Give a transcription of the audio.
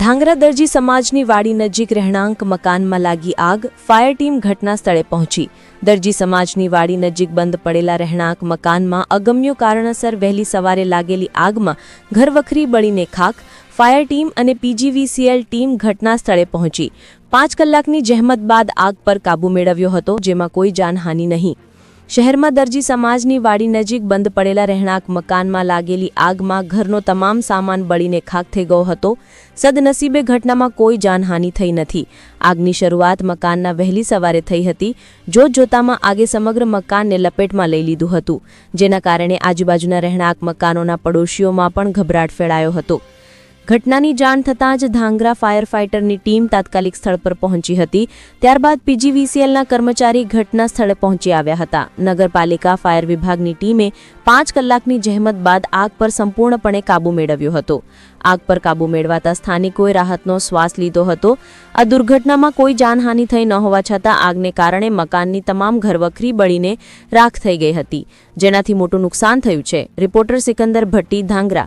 ધાંગરા દરજી સમાજની વાડી નજીક રહેણાંક મકાનમાં લાગી આગ, ફાયર ટીમ ઘટના સ્થળે પહોંચી. દરજી સમાજની વાડી નજીક બંધ પડેલા રહેણાંક મકાનમાં અગમ્ય કારણસર વહેલી સવારે લાગેલી આગમાં ઘરવખરી બળીને ખાક ફાયર ટીમ અને પીજીવીસીએલ ટીમ ઘટના સ્થળે પહોંચી. પાંચ કલાકની જહેમત બાદ આગ પર કાબૂ મેળવ્યો હતો, જેમાં કોઈ જાનહાનિ નહીં. શહેરમાં દરજી સમાજની વાડી નજીક બંધ પડેલા રહેણાંક મકાનમાં લાગેલી આગમાં ઘરનો તમામ સામાન બળીને ખાક થઈ ગયો હતો. સદનસીબે ઘટનામાં કોઈ જાનહાનિ થઈ નથી. આગની શરૂઆત મકાનના વહેલી સવારે થઈ હતી. જોત જોતામાં આગે સમગ્ર મકાનને લપેટમાં લઈ લીધું હતું, જેના કારણે આજુબાજુના રહેણાંક મકાનોના પડોશીઓમાં પણ ગભરાટ ફેલાયો હતો. ઘટનાની જાણ થતાં જ ધાંગરા ફાયર ફાઇટરની ટીમ તાત્કાલિક સ્થળ પર પહોંચી હતી. ત્યારબાદ પીજીવીસીએલના કર્મચારી ઘટના સ્થળે પહોંચી આવ્યા હતા. નગરપાલિકા ફાયર વિભાગની ટીમે પાંચ કલાકની જહેમત બાદ આગ પર સંપૂર્ણપણે કાબુ મેળવ્યો હતો. આગ પર કાબુ મેળવાતા સ્થાનિકોએ રાહતનો શ્વાસ લીધો હતો. આ દુર્ઘટનામાં કોઈ જાનહાનિ થઈ ન હોવા છતાં આગને કારણે મકાનની તમામ ઘરવખરી બળીને રાખ થઈ ગઈ હતી. જેનાથી મોટું નુકસાન થયું છે. રિપોર્ટર સિકંદર ભટ્ટી, ધાંગરા.